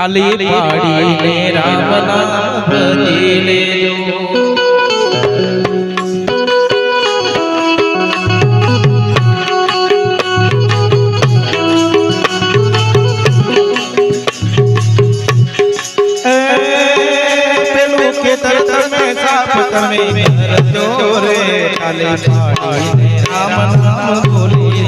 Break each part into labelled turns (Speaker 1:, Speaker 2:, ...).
Speaker 1: કાલી પાડીને રામ નામ ભજી લેજો તમે સાફ રે કાલી પાડીને રામ નામ બોલી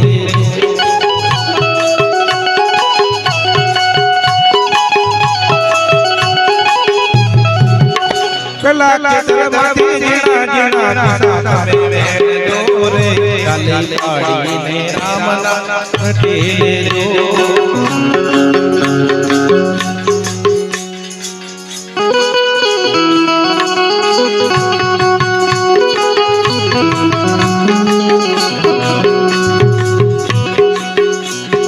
Speaker 1: પેલા ખેતરમાંથી જીણા જીણા દિશા તમે વેણજો રે કાલી પાડીને રામ નામ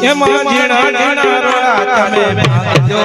Speaker 1: એમાં ઝીણા ઝીણા રોડા તમે ભાંગજો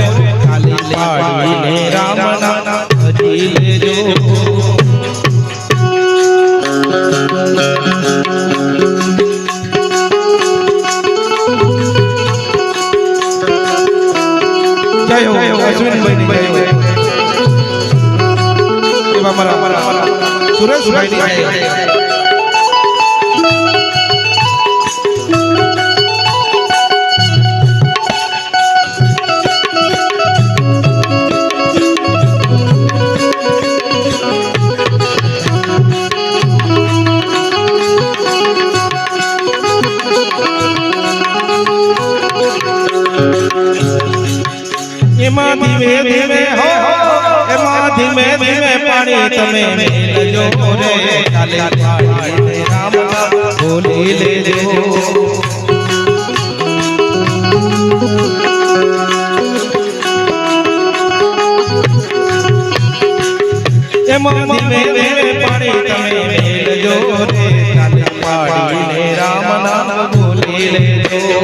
Speaker 1: હો અશ્વિનભાઈ હો મારા મારા સુરેશભાઈ એમાં ધીમે ધીમે હો એમાં ધીમે ધીમે પાણી તમે લેજો રે કાલે પાડીને રામ બોલી લેજો. પાણી રામ નામ બોલી લેજો.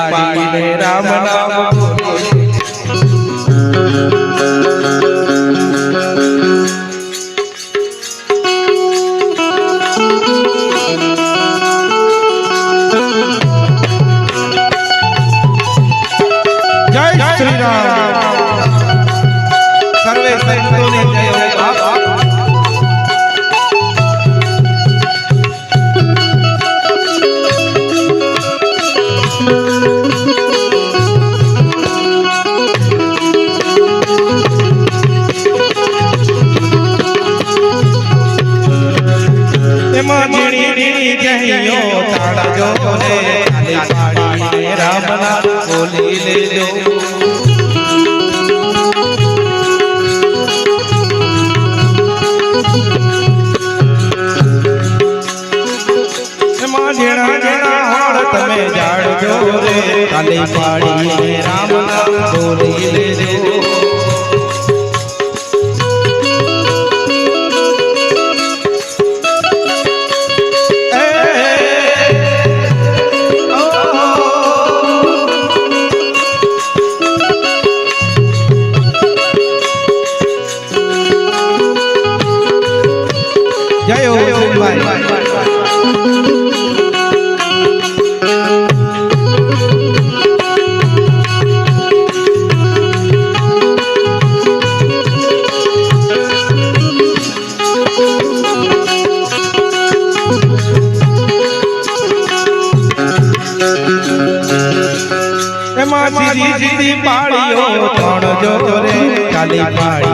Speaker 1: કાલી એમાં ઝીણી ઝીણી જહીઓ તાળજો રે કાલી પાડીને રામ નામ બોલી લેજો એમાં ઝીણા ઝીણા હાળ તમે જાડજો રે કાલી પાડીને રામ નામ બોલી લેજો સીધી સીધી પાડીઓ પાડી